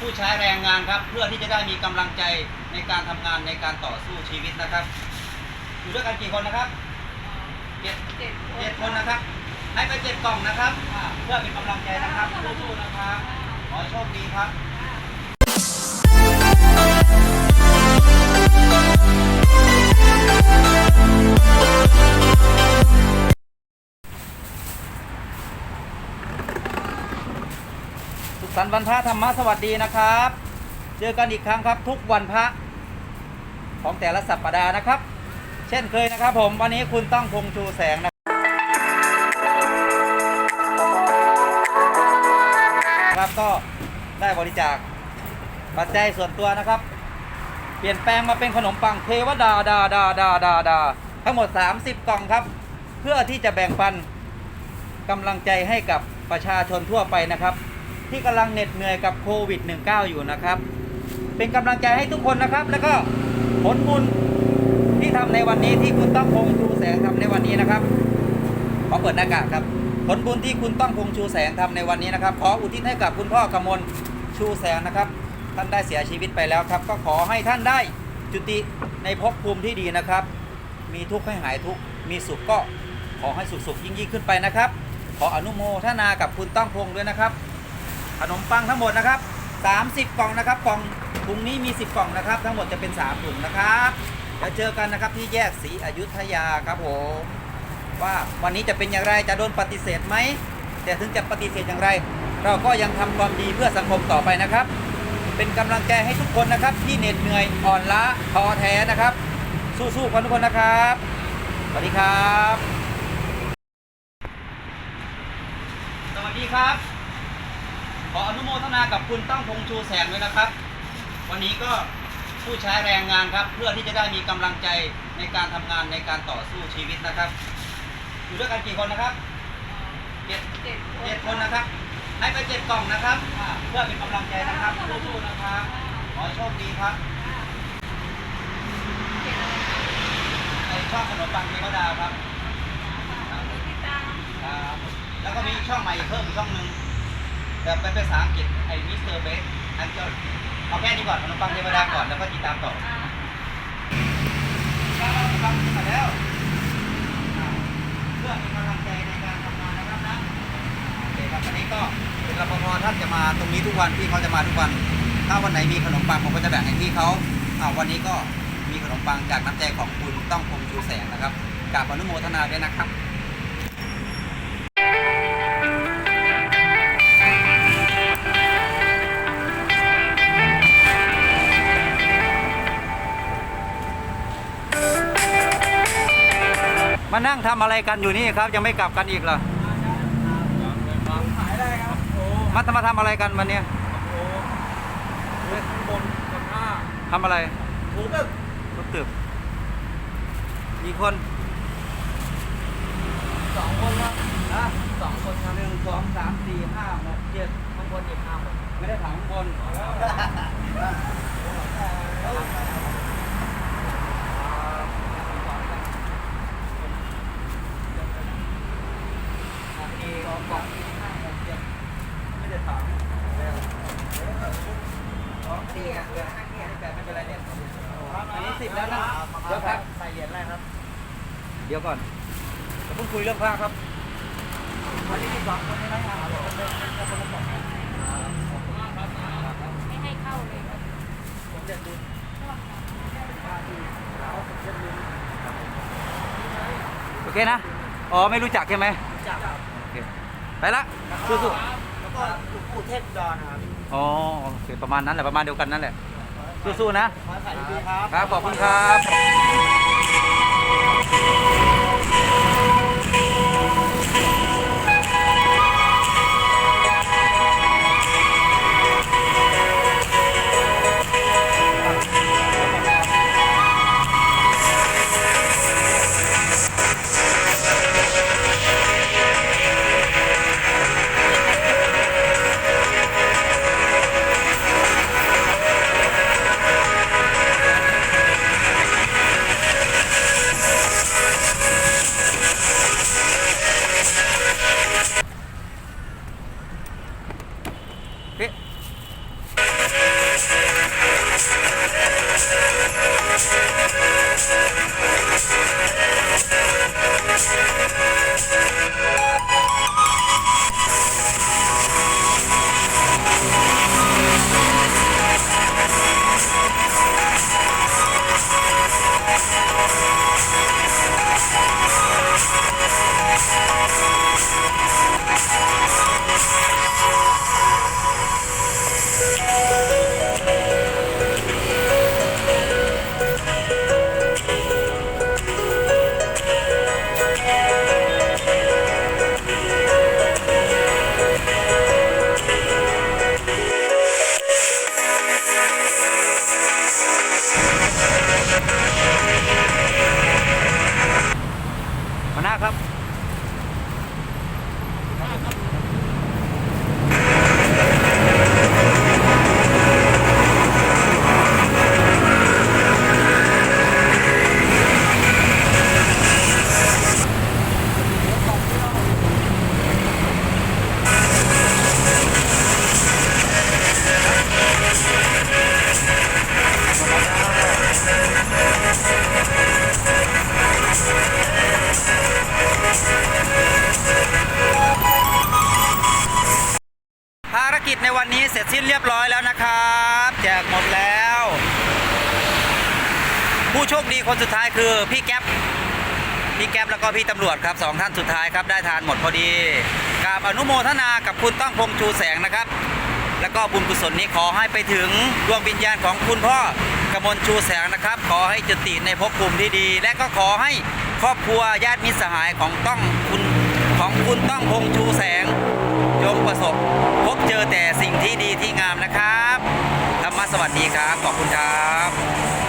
ผู้ใช้แรงงานครับ เพื่อที่จะได้มีกำลังใจในการทำงานในการต่อสู้ชีวิตนะครับ อยู่ด้วยกันกี่คนนะครับเจ็ดเจ็ดเจ็ดคนนะครับ ให้ไปเจ็ดกล่องนะครับอ่าเพื่อเป็นกำลังใจนะครับสู้ๆนะครับขอให้โชคดีครับ สันวันพระธรรมสวัสดีนะครับ เจอกันอีกครั้งครับทุกวันพระของแต่ละสัปดาห์นะครับ เช่นเคยนะครับผมวันนี้คุณต้องพงชูแสงนะครับก็ได้บริจาคปัจจัยส่วนตัวนะครับ เปลี่ยนแปลงมาเป็นขนมปังเทวดาดาดาดาดาดาทั้งหมด 30 กล่องครับ เพื่อที่จะแบ่งปันกำลังใจให้กับประชาชนทั่วไปนะครับ ที่กำลังเหน็ดเหนื่อยกับโควิด -19 อยู่นะครับ เป็นกำลังใจให้ทุกคนนะครับ แล้วก็ผลบุญที่ทำในวันนี้ที่คุณต้องคงชูแสงทำในวันนี้นะครับขอเปิดหน้ากากครับ ผลบุญที่คุณต้องคงชูแสงทำในวันนี้นะครับ ขออุทิศให้กับคุณพ่อกมลชูแสงนะครับ ท่านได้เสียชีวิตไปแล้วครับ ก็ขอให้ท่านได้จุติในภพภูมิที่ดีนะครับ มีทุกข์ให้หายทุกข์มีสุขก็ขอให้สุขสุขยิ่งยิ่งขึ้นไปนะครับ ขออนุโมทนากับคุณต้องพงด้วยนะครับ ขนมปังทั้งหมดนะครับ 30 กล่องนะครับกล่องถุงนี้มี 10 กล่องนะครับ ทั้งหมดจะเป็น 3 ถุงนะครับแล้วเจอกันนะครับที่แยกศรีอยุธยาครับผมว่าวันนี้จะเป็นอย่างไรจะโดนปฏิเสธไหมแต่ถึงจะปฏิเสธอย่างไร เราก็ยังทำความดีเพื่อสังคมต่อไปนะครับ เป็นกำลังใจให้ทุกคนนะครับ ที่เหน็ดเหนื่อยอ่อนล้าท้อแท้นะครับ สู้ๆกันทุกคนนะครับสวัสดีครับ สวัสดีครับ ขออนุโมทนากับคุณต้องพงชูแสงด้วยนะครับ วันนี้ก็ผู้ใช้แรงงานครับ เพื่อที่จะได้มีกำลังใจในการทำงานในการต่อสู้ชีวิตนะครับ อยู่ด้วยกันกี่คนนะครับเจ็ดเจ็ดเจ็ดคนนะครับ ให้ไปเจ็ดกล่องนะครับอ่าเพื่อเป็นกำลังใจนะครับสู้ๆนะครับขอให้โชคดีครับเจ็ดอะไรนะในช่องขนมปังเทวดาครับมีติดตามครับแล้วก็มีช่องใหม่อีกเพิ่มอีกช่องหนึ่ง แต่เป็นภาษาอังกฤษไอ้มิสเตอร์เบสอันเจอเอาแค่นี้ก่อนขนมปังเทวดาก่อนแล้วก็ติดตามต่ออ่าครับทำขึ้นมาแล้วอ่าเพื่อเป็นกำลังใจในการทำงานนะครับนะโอเคครับวันนี้ก็เป็นรปภท่านจะมาตรงนี้ทุกวันพี่เขาจะมาทุกวัน ถ้าวันไหนมีขนมปังผมก็จะแบ่งให้พี่เขาอ่าวันนี้ก็มีขนมปังจากน้ำใจของคุณต้องคงชูแสงนะครับกราบอนุโมทนาด้วยนะครับ มานั่งทำอะไรกันอยู่นี่ครับ ยังไม่กลับกันอีกเหรอขายได้ครับโอ้มาทำมาทำอะไรกันวันนี้ทำอะไรหมูตึกทุกตึกกี่คนสองคนครับนะสองคนครับหนึ่งสองสามสี่ห้าหกเจ็ดข้างบนอีกห้าคนไม่ได้ถามข้างบนสี่สองสามสี่ห้าหกเจ็ดไม่ได้ถามสองสี่อะเหลือห้าแค่แต่ไม่เป็นไรเนี่ยอันนี้ สิบแล้วนะเดี๋ยวครับใส่เหรียญอะไรครับ เดี๋ยวก่อนจะพูดคุยเรื่องพระครับวันนี้มีสองคนใช่ไหมครับผมเป็นคนละสองคนไม่ให้เข้าเลยครับผมเด็ดดูค่าที่เราผมเด็ดดูโอเคนะ อ๋อ ไม่รู้จักใช่ไหมจากครับโอเค ไปละสู้แล้วก็หลวงปู่เทพดอนครับๆอ๋อโอเคประมาณนั้นแหละ ประมาณเดียวกันนั่นแหละ สู้ๆนะขอขายดีครับ ครับ ขอบคุณครับ ಆಗುತ್ತೆ ฮ้จในวันนี้เสร็จสิ้นเรียบร้อยแล้วนะครับแจกหมดแล้ว ผู้โชคดีคนสุดท้ายคือพี่แก๊ปพี่แก๊ปแล้วก็พี่ตำรวจครับสองท่านสุดท้ายครับได้ทานหมดพอดีกราบอนุโมทนากับคุณต้องพงชูแสงนะครับ แล้วก็บุญกุศลนี้ขอให้ไปถึงดวงวิญญาณของคุณพ่อกมลชูแสงนะครับ ขอให้จุติในภพภูมิที่ดี และก็ขอให้ครอบครัวญาติมิตรสหายของต้องคุณของคุณต้องพงชูแสง จงประสบ พบเจอแต่สิ่งที่ดีที่งามนะครับธรรมะสวัสดีครับ ขอบคุณครับ